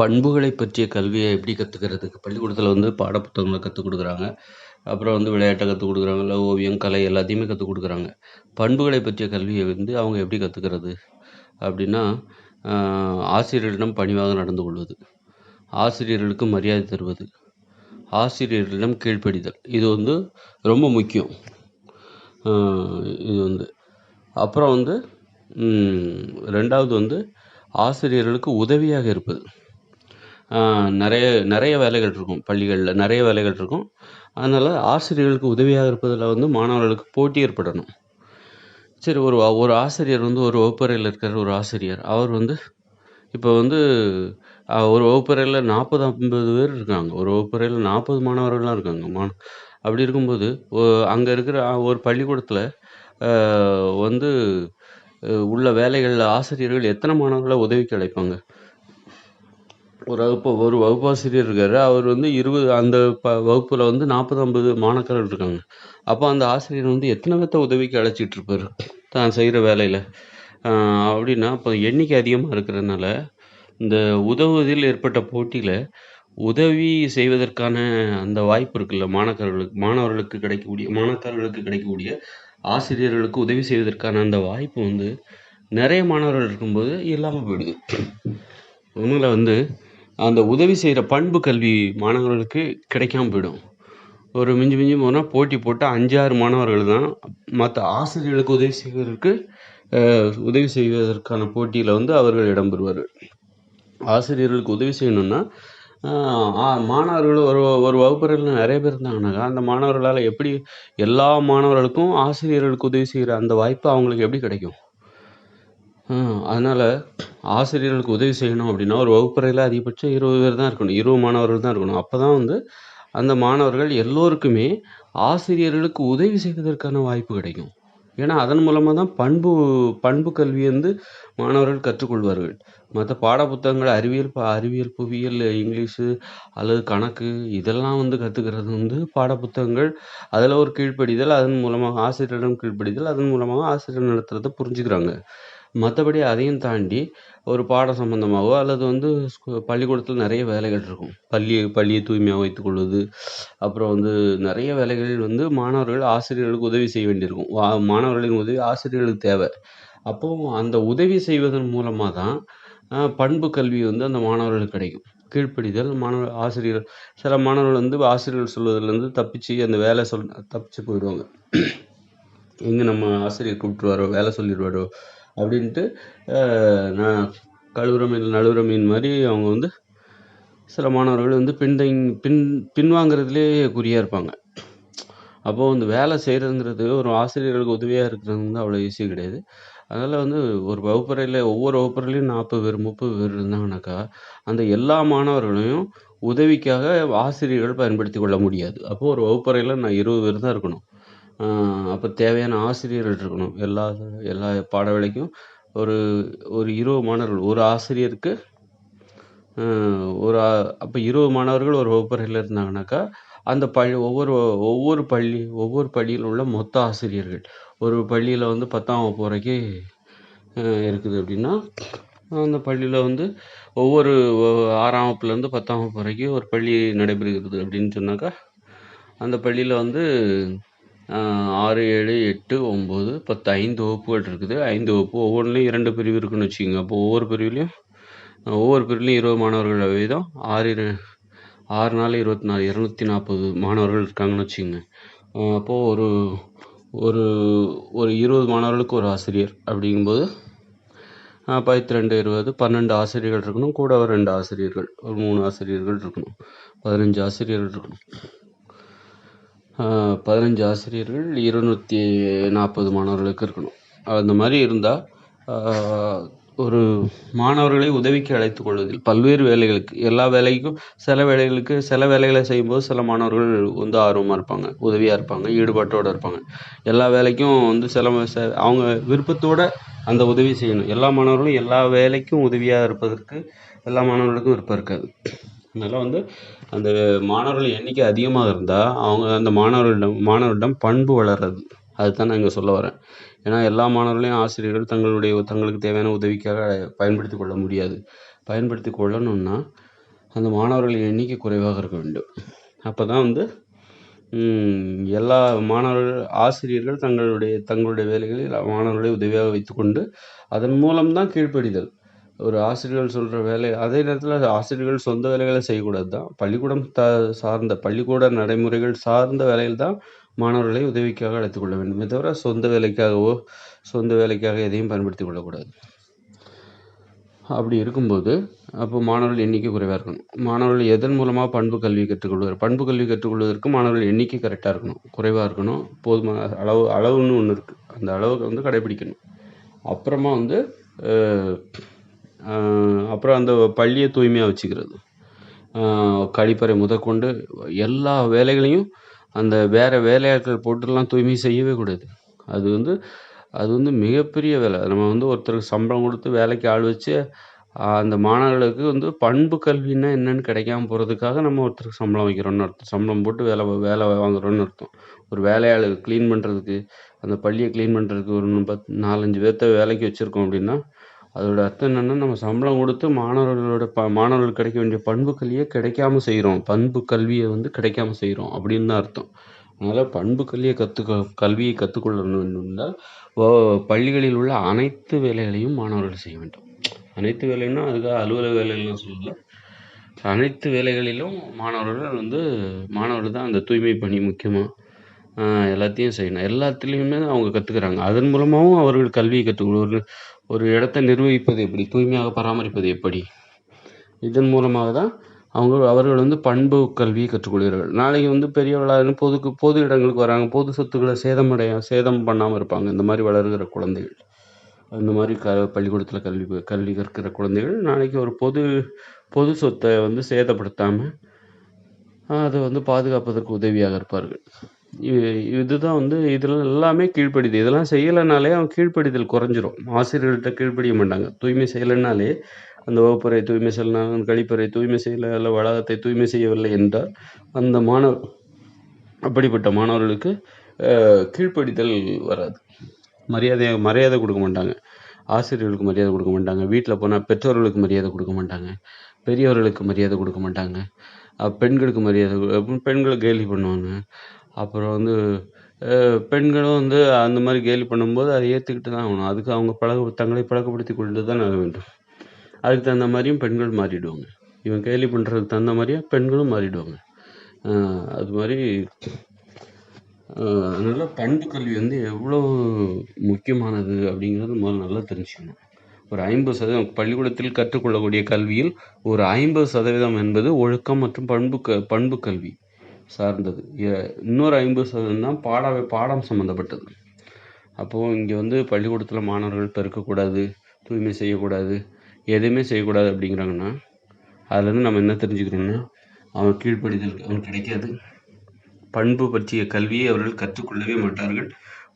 பண்புகளை பற்றிய கல்வியை எப்படி கற்றுக்கிறதுக்கு பள்ளிக்கூடத்தில் வந்து பாடப்புத்தகங்களை கற்றுக் கொடுக்குறாங்க. அப்புறம் வந்து விளையாட்டை கற்றுக் கொடுக்குறாங்க. இல்லை ஓவியம் கலை எல்லாத்தையுமே கற்றுக் கொடுக்குறாங்க. பண்புகளை பற்றிய கல்வியை வந்து அவங்க எப்படி கற்றுக்கிறது அப்படின்னா ஆசிரியரிடம் பணிவாக நடந்து கொள்வது. ஆசிரியர்களுக்கு மரியாதை தருவது. ஆசிரியர்களிடம் கீழ்ப்படிதல். இது வந்து ரொம்ப முக்கியம். இது வந்து. அப்புறம் வந்து ரெண்டாவது வந்து ஆசிரியர்களுக்கு உதவியாக இருப்பது. நிறைய நிறைய வேலைகள் இருக்கும் பள்ளிகளில் நிறைய வேலைகள் இருக்கும். அதனால் ஆசிரியர்களுக்கு உதவியாக இருப்பதில் வந்து மாணவர்களுக்கு போட்டி ஏற்படணும். சரி ஒரு ஒரு ஆசிரியர் வந்து ஒரு வகுப்பறையில் இருக்கிற ஒரு ஆசிரியர். அவர் வந்து இப்போ வந்து ஒரு வகுப்பறையில் நாற்பது ஐம்பது பேர் இருக்காங்க. ஒரு வகுப்பறையில் நாற்பது மாணவர்கள்லாம் இருக்காங்க. மா அப்படி இருக்கும்போது அங்கே இருக்கிற ஒரு பள்ளிக்கூடத்தில் வந்து உள்ள வேலைகளில் ஆசிரியர்கள் எத்தனை மாணவர்களை உதவிக்கு அழைப்பாங்க? ஒரு வகுப்பு ஒரு வகுப்பாசிரியர் இருக்காரு. அவர் வந்து இருபது அந்த ப வகுப்பில் வந்து நாற்பது ஐம்பது மாணாக்கர்கள் இருக்காங்க. அப்போ அந்த ஆசிரியர் வந்து எத்தனை பேர்த்த உதவிக்கு அழைச்சிட்டு இருப்பார்? தான் செய்கிற வேலையில். அப்படின்னா இப்போ எண்ணிக்கை அதிகமாக இருக்கிறதுனால இந்த உதவுவதில் ஏற்பட்ட போட்டியில் உதவி செய்வதற்கான அந்த வாய்ப்பு இருக்குல்ல மாணாக்கர்களுக்கு மாணவர்களுக்கு கிடைக்கக்கூடிய மாணாக்கர்களுக்கு கிடைக்கக்கூடிய ஆசிரியர்களுக்கு உதவி செய்வதற்கான அந்த வாய்ப்பு வந்து நிறைய மாணவர்கள் இருக்கும்போது இல்லாமல் போயிடுது. ஒன்றும் வந்து அந்த உதவி செய்கிற பண்பு கல்வி மாணவர்களுக்கு கிடைக்காம போயிடும். ஒரு மிஞ்சி மிஞ்சி போனால் போட்டி போட்டால் அஞ்சு ஆறு மாணவர்கள் தான் மற்ற ஆசிரியர்களுக்கு உதவி செய்வதற்கு உதவி செய்வதற்கான போட்டியில் வந்து அவர்கள் இடம்பெறுவார்கள் ஆசிரியர்களுக்கு உதவி செய்யணும்னா மாணவர்கள் ஒரு ஒரு வகுப்பறையில் நிறைய பேர் இருந்தாங்கனாக்கா அந்த மாணவர்களால் எப்படி எல்லா மாணவர்களுக்கும் ஆசிரியர்களுக்கு உதவி செய்கிற அந்த வாய்ப்பு அவங்களுக்கு எப்படி கிடைக்கும்? அதனால் ஆசிரியர்களுக்கு உதவி செய்யணும் அப்படின்னா ஒரு வகுப்பறையில் அதிகபட்சம் இருபது பேர் தான் இருக்கணும். இருபது மாணவர்கள் தான் இருக்கணும். அப்போ தான் வந்து அந்த மாணவர்கள் எல்லோருக்குமே ஆசிரியர்களுக்கு உதவி செய்வதற்கான வாய்ப்பு கிடைக்கும். ஏன்னா அதன் மூலமாக தான் பண்பு பண்பு கல்வி வந்து மாணவர்கள் கற்றுக்கொள்வார்கள். மற்ற பாட புத்தகங்கள் அறிவியல் அறிவியல் புவியியல் இங்கிலீஷு அல்லது கணக்கு இதெல்லாம் வந்து கற்றுக்கிறது வந்து பாட புத்தகங்கள் அதில் ஒரு கீழ்ப்படிதல் அதன் மூலமாக ஆசிரியரிடம் கீழ்ப்படிதல் அதன் மூலமாக ஆசிரியர் நடத்துகிறத புரிஞ்சுக்கிறாங்க. மற்றபடி அதையும் தாண்டி ஒரு பாடம் சம்மந்தமாகவோ அல்லது வந்து பள்ளிக்கூடத்தில் நிறைய வேலைகள் இருக்கும். பள்ளி பள்ளியை தூய்மையாக வைத்துக்கொள்வது அப்புறம் வந்து நிறைய வேலைகளில் வந்து மாணவர்கள் ஆசிரியர்களுக்கு உதவி செய்ய வேண்டியிருக்கும். மாணவர்களின் உதவி ஆசிரியர்களுக்கு தேவை. அப்போது அந்த உதவி செய்வதன் மூலமாக தான் பண்பு கல்வி வந்து அந்த மாணவர்களுக்கு கிடைக்கும். கீழ்ப்படிதல் மாணவர் ஆசிரியர் சில மாணவர்கள் வந்து ஆசிரியர்கள் சொல்வதிலேருந்து தப்பிச்சு அந்த வேலை சொல் தப்பிச்சு போயிடுவாங்க. எங்கே நம்ம ஆசிரியர் கூப்பிட்டுருவாரோ வேலை சொல்லிடுவாரோ அப்படின்ட்டு நான் கழுவுற மீன் நழுவுற மீன் மாதிரி அவங்க வந்து சில மாணவர்கள் வந்து பின்தங் பின் பின்வாங்கிறதுலே குறியாக இருப்பாங்க. அப்போது வந்து வேலை செய்கிறதுங்கிறது ஒரு ஆசிரியர்களுக்கு உதவியாக இருக்கிறது வந்து அவ்வளோ ஈஸி கிடையாது. அதனால் வந்து ஒரு வகுப்பறையில் ஒவ்வொரு வகுப்பறையிலையும் நாற்பது பேர் முப்பது பேர் இருந்தாங்கனாக்கா அந்த எல்லா மாணவர்களையும் உதவிக்காக ஆசிரியர்கள் பயன்படுத்தி கொள்ள முடியாது. அப்போது ஒரு வகுப்பறையில் நான் இருபது பேர் தான் இருக்கணும். அப்போ தேவையான ஆசிரியர்கள் இருக்கணும். எல்லா எல்லா பாட வேலைக்கும் ஒரு ஒரு இருபது மாணவர்கள் ஒரு ஆசிரியருக்கு ஒரு அப்போ இருபது மாணவர்கள் ஒரு வகுப்பறையில் இருந்தாங்கனாக்கா அந்த பள்ளி ஒவ்வொரு ஒவ்வொரு பள்ளி ஒவ்வொரு பள்ளியில் உள்ள மொத்த ஆசிரியர்கள் ஒரு பள்ளியில் வந்து பத்தாம் வகுப்பு வரைக்கும் இருக்குது அப்படின்னா அந்த பள்ளியில் வந்து ஒவ்வொரு ஆறாம் வகுப்புலேருந்து பத்தாம் வகுப்பு வரைக்கும் ஒரு பள்ளி நடைபெறுகிறது அப்படின்னு சொன்னாக்கா அந்த பள்ளியில் வந்து ஆறு ஏழு எட்டு ஒம்பது பத்து ஐந்து வகுப்புகள் இருக்குது. ஐந்து வகுப்பு ஒவ்வொன்றுலையும் இரண்டு பிரிவு இருக்குன்னு வச்சுக்கோங்க. அப்போ ஒவ்வொரு பிரிவுலையும் ஒவ்வொரு பிரிவுலையும் இருபது மாணவர்கள் வீதம் ஆறு ஆறு நாள் இருபத்தி நாலு இரநூத்தி நாற்பது மாணவர்கள் இருக்காங்கன்னு வச்சுக்கோங்க. அப்போது ஒரு ஒரு ஒரு இருபது மாணவர்களுக்கு ஒரு ஆசிரியர் அப்படிங்கும்போது பத்து ரெண்டு இருபது பன்னெண்டு ஆசிரியர்கள் இருக்கணும். கூட ஒரு ரெண்டு ஆசிரியர்கள் ஒரு மூணு ஆசிரியர்கள் இருக்கணும். பதினஞ்சு ஆசிரியர்கள் இருக்கணும். பதினஞ்சு ஆசிரியர்கள் இருநூற்றி நாற்பது மாணவர்களுக்கு இருக்கணும். அந்த மாதிரி இருந்தால் ஒரு மாணவர்களை உதவிக்கு அழைத்துக் கொள்வதில் பல்வேறு வேலைகளுக்கு எல்லா வேலைக்கும் சில வேலைகளுக்கு சில வேலைகளை செய்யும்போது சில மாணவர்கள் வந்து ஆர்வமாக இருப்பாங்க உதவியாக இருப்பாங்க ஈடுபாட்டோடு இருப்பாங்க. எல்லா வேலைக்கும் வந்து சில அவங்க விருப்பத்தோடு அந்த உதவி செய்யணும். எல்லா மாணவர்களும் எல்லா வேலைக்கும் உதவியாக இருப்பதற்கு எல்லா மாணவர்களுக்கும் விருப்பம் இருக்காது. அதனால் வந்து அந்த மாணவர்கள் எண்ணிக்கை அதிகமாக இருந்தால் அவங்க அந்த மாணவர்களிடம் மாணவர்களிடம் பண்பு வளர்றது. அதுதான் நான் இங்கே சொல்ல வரேன். ஏன்னா எல்லா மாணவர்களையும் ஆசிரியர்கள் தங்களுடைய தங்களுக்கு தேவையான உதவிக்காக பயன்படுத்தி கொள்ள முடியாது. பயன்படுத்தி கொள்ளணும்னா அந்த மாணவர்களின் எண்ணிக்கை குறைவாக இருக்க வேண்டும். அப்போ தான் வந்து எல்லா மாணவர்கள் ஆசிரியர்கள் தங்களுடைய தங்களுடைய வேலைகளில் மாணவர்களை உதவியாக வைத்துக்கொண்டு அதன் மூலம்தான் கீழ்ப்படிதல். ஒரு ஆசிரியர்கள் சொல்கிற வேலை அதே நேரத்தில் ஆசிரியர்கள் சொந்த வேலைகளை செய்யக்கூடாது தான் பள்ளிக்கூடம் த சார்ந்த பள்ளிக்கூட நடைமுறைகள் சார்ந்த வேலையில் தான் மாணவர்களை உதவிக்காக அழைத்துக்கொள்ள வேண்டும் வேண்டுமே. தவிர சொந்த வேலைக்காகவோ சொந்த வேலைக்காக எதையும் பயன்படுத்திக் கொள்ளக்கூடாது. அப்படி இருக்கும்போது அப்போ மாணவர்கள் எண்ணிக்கை குறைவாக இருக்கணும். மாணவர்கள் எதன் மூலமாக பண்பு கல்வி கற்றுக்கொள்வார் பண்பு கல்வி கற்றுக்கொள்வதற்கு மாணவர்கள் எண்ணிக்கை கரெக்டாக இருக்கணும். குறைவாக இருக்கணும். போதுமான அளவு அளவுன்னு ஒன்று இருக்குது அந்த அளவுக்கு வந்து கடைபிடிக்கணும். அப்புறமா வந்து அப்புறம் அந்த பள்ளியை தூய்மையாக வச்சுக்கிறது. கழிப்பறை முதற்கொண்டு எல்லா வேலைகளையும் அந்த வேற வேலையாட்கள் போட்டுலாம் தூய்மை செய்யவே கூடாது. அது வந்து அது வந்து மிகப்பெரிய வேலை. நம்ம வந்து ஒருத்தருக்கு சம்பளம் கொடுத்து வேலைக்கு ஆள் வச்சு அந்த மாணவர்களுக்கு வந்து பண்பு கல்வின்னா என்னன்னு கிடைக்காம போகிறதுக்காக நம்ம ஒருத்தருக்கு சம்பளம் வைக்கிறோம்னு அர்த்தம். சம்பளம் போட்டு வேலை வேலை வாங்குறோம்னு அர்த்தம். ஒரு வேலையாளுக்கு க்ளீன் பண்ணுறதுக்கு அந்த பள்ளியை க்ளீன் பண்ணுறதுக்கு ஒரு பத் நாலஞ்சு பேர்த்த வேலைக்கு வச்சுருக்கோம் அப்படின்னா அதோட அர்த்தம் என்னன்னா நம்ம சம்பளம் கொடுத்து மாணவர்களோட ப மாணவர்களுக்கு கிடைக்க வேண்டிய பண்பு கல்வியை கிடைக்காம செய்கிறோம் பண்பு கல்வியை வந்து கிடைக்காம செய்கிறோம் அப்படின்னு தான் அர்த்தம். அதனால் பண்பு கல்வியை கற்றுக்க கல்வியை கற்றுக்கொள்ளணும் என்றால் பள்ளிகளில் உள்ள அனைத்து வேலைகளையும் மாணவர்கள் செய்ய வேண்டும். அனைத்து வேலைன்னா அதுக்காக அலுவலக வேலைகள்லாம் சொல்லல. அனைத்து வேலைகளிலும் மாணவர்கள் வந்து மாணவர்கள் தான் அந்த தூய்மை பணி முக்கியமாக எல்லாத்தையும் செய்யணும். எல்லாத்துலேயுமே அவங்க கற்றுக்குறாங்க அதன் மூலமாகவும் அவர்கள் கல்வியை கற்றுக்கொள்ள ஒரு ஒரு இடத்தை நிர்வகிப்பது எப்படி? தூய்மையாக பராமரிப்பது எப்படி? இதன் மூலமாக தான் அவங்க அவர்கள் வந்து பண்பு கல்வியை கற்றுக்கொள்கிறார்கள். நாளைக்கு வந்து பெரியவர்களாக பொதுக்கு பொது இடங்களுக்கு வராங்க. பொது சொத்துக்களை சேதமடைய சேதம் பண்ணாமல் இருப்பாங்க. இந்த மாதிரி வளர்கிற குழந்தைகள். அந்த மாதிரி க பள்ளிக்கூடத்தில் கல்வி கல்வி கற்கிற குழந்தைகள் நாளைக்கு ஒரு பொது பொது சொத்தை வந்து சேதப்படுத்தாமல் அதை வந்து பாதுகாப்பதற்கு உதவியாக இருப்பார்கள். இதுதான் வந்து இதில் எல்லாமே கீழ்ப்படிதல் இதெல்லாம் செய்யலைனாலே அவன் கீழ்ப்படிதல் குறைஞ்சிரும். ஆசிரியர்கள்ட்ட கீழ்ப்படிய மாட்டாங்க. தூய்மை செய்யலைனாலே அந்த வகுப்பறை தூய்மை செய்யலாம் கழிப்பறை தூய்மை செய்யலை இல்லை வளாகத்தை தூய்மை செய்யவில்லை என்றால் அந்த மாணவ அப்படிப்பட்ட மாணவர்களுக்கு கீழ்ப்படிதல் வராது. மரியாதை மரியாதை கொடுக்க மாட்டாங்க. ஆசிரியர்களுக்கு மரியாதை கொடுக்க மாட்டாங்க. வீட்டில் போனால் பெற்றோர்களுக்கு மரியாதை கொடுக்க மாட்டாங்க. பெரியவர்களுக்கு மரியாதை கொடுக்க மாட்டாங்க. பெண்களுக்கு மரியாதை கொடு- பெண்களை கேலி பண்ணுவாங்க. அப்புறம் வந்து பெண்களும் வந்து அந்த மாதிரி கேலி பண்ணும்போது அதை ஏற்றுக்கிட்டு தான் ஆகணும். அதுக்கு அவங்க பழக தங்களை பழக்கப்படுத்தி கொண்டு தான் ஆக வேண்டும். அதுக்கு தகுந்த மாதிரியும் பெண்கள் மாறிடுவாங்க. இவன் கேலி பண்ணுறதுக்கு தகுந்த மாதிரியே பெண்களும் மாறிடுவாங்க. அது மாதிரி அதனால் பண்பு கல்வி வந்து எவ்வளோ முக்கியமானது அப்படிங்கிறது முதல்ல நல்லா தெரிஞ்சுக்கணும். ஒரு ஐம்பது சதவீதம் பள்ளிக்கூடத்தில் கற்றுக்கொள்ளக்கூடிய கல்வியில் ஒரு ஐம்பது சதவீதம் என்பது ஒழுக்கம் மற்றும் பண்பு க பண்பு கல்வி. சார்ந்தது. இன்னொரு ஐம்பது சதவீதம் தான் பாட பாடம் சம்மந்தப்பட்டது அப்போது இங்கே வந்து பள்ளிக்கூடத்தில் மாணவர்கள் பெருக்கக்கூடாது தூய்மை செய்யக்கூடாது எதுவுமே செய்யக்கூடாது அப்படிங்கிறாங்கன்னா அதுலேருந்து நம்ம என்ன தெரிஞ்சுக்கிறோம்னா அவன் கீழ்ப்படிதல் அவன் கிடைக்காது. பண்பு பற்றிய கல்வியை அவர்கள் கற்றுக்கொள்ளவே மாட்டார்கள்.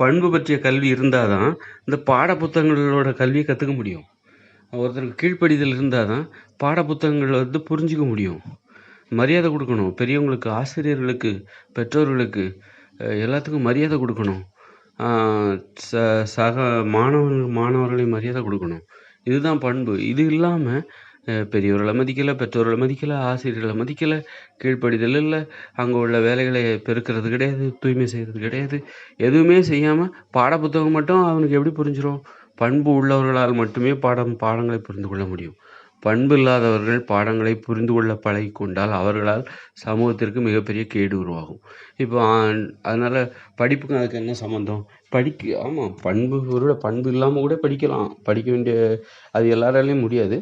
பண்பு பற்றிய கல்வி இருந்தால் தான் இந்த பாடப்புத்தகங்களோட கல்வியை கற்றுக்க முடியும். ஒருத்தருக்கு கீழ்ப்படிதல் இருந்தால் தான் பாட புத்தகங்களை வந்து புரிஞ்சிக்க முடியும். மரியாதை கொடுக்கணும். பெரியவங்களுக்கு ஆசிரியர்களுக்கு பெற்றோர்களுக்கு எல்லாத்துக்கும் மரியாதை கொடுக்கணும். ச சக மாணவர்கள் மாணவர்களை மரியாதை கொடுக்கணும். இதுதான் பண்பு. இது இல்லாமல் பெரியவர்களை மதிக்கலை பெற்றோர்களை மதிக்கலை ஆசிரியர்களை மதிக்கலை கீழ்ப்படிதல் இல்லை அங்கே உள்ள வேலைகளை பெருக்கிறது கிடையாது தூய்மை செய்கிறது கிடையாது. எதுவுமே செய்யாமல் பாடப்புத்தகம் மட்டும் அவனுக்கு எப்படி புரிஞ்சிடும் பண்பு உள்ளவர்களால் மட்டுமே பாடம் பாடங்களை புரிந்து கொள்ள முடியும். பண்பு இல்லாதவர்கள் பாடங்களை புரிந்து கொள்ள பழகி கொண்டால் அவர்களால் சமூகத்திற்கு மிகப்பெரிய கேடு உருவாகும். இப்போ அதனால் படிப்புக்கும் அதுக்கு என்ன சம்மந்தம் படிக்க ஆமாம் பண்பு ஒரு பண்பு இல்லாமல் கூட படிக்கலாம். படிக்க வேண்டிய அது எல்லாராலையும் முடியாது.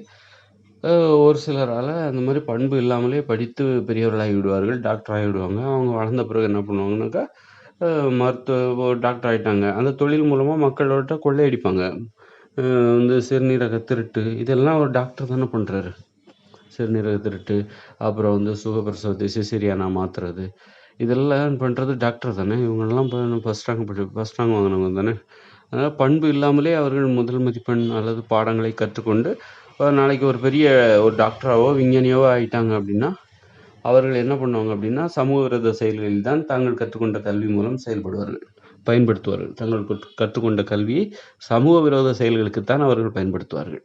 ஒரு சிலரால் அந்த மாதிரி பண்பு இல்லாமலே படித்து பெரியவர்களாகி விடுவார்கள் டாக்டர் ஆகிவிடுவாங்க. அவங்க வளர்ந்த பிறகு என்ன பண்ணுவாங்கனாக்கா மருத்துவ டாக்டர் ஆகிட்டாங்க அந்த தொழில் மூலமாக மக்களோட கொள்ளையடிப்பாங்க. வந்து சிறுநீரக திருட்டு இதெல்லாம் ஒரு டாக்டர் தானே பண்ணுறாரு சிறுநீரக திருட்டு அப்புறம் வந்து சுகப்பிரசவத்தை சிசேரியானா மாற்றுறது இதெல்லாம் பண்ணுறது டாக்டர் தானே. இவங்கெல்லாம் ஃபஸ்ட் ரேங்க் படி ஃபஸ்ட் ரேங்க் வாங்கினவங்க தானே. அதனால் பண்பு இல்லாமலே அவர்கள் முதல் மதிப்பெண் அல்லது பாடங்களை கற்றுக்கொண்டு நாளைக்கு ஒரு பெரிய ஒரு டாக்டராகவோ விஞ்ஞானியாவோ ஆயிட்டாங்க அப்படின்னா அவர்கள் என்ன பண்ணுவாங்க அப்படின்னா சமூக விரோத செயல்களில் தான் தாங்கள் கற்றுக்கொண்ட கல்வி மூலம் செயல்படுவார்கள். பயன்படுத்துவார்கள். தங்கள் கற்று- கற்றுக்கொண்ட கல்வியை சமூக விரோத செயல்களுக்குத்தான் அவர்கள் பயன்படுத்துவார்கள்.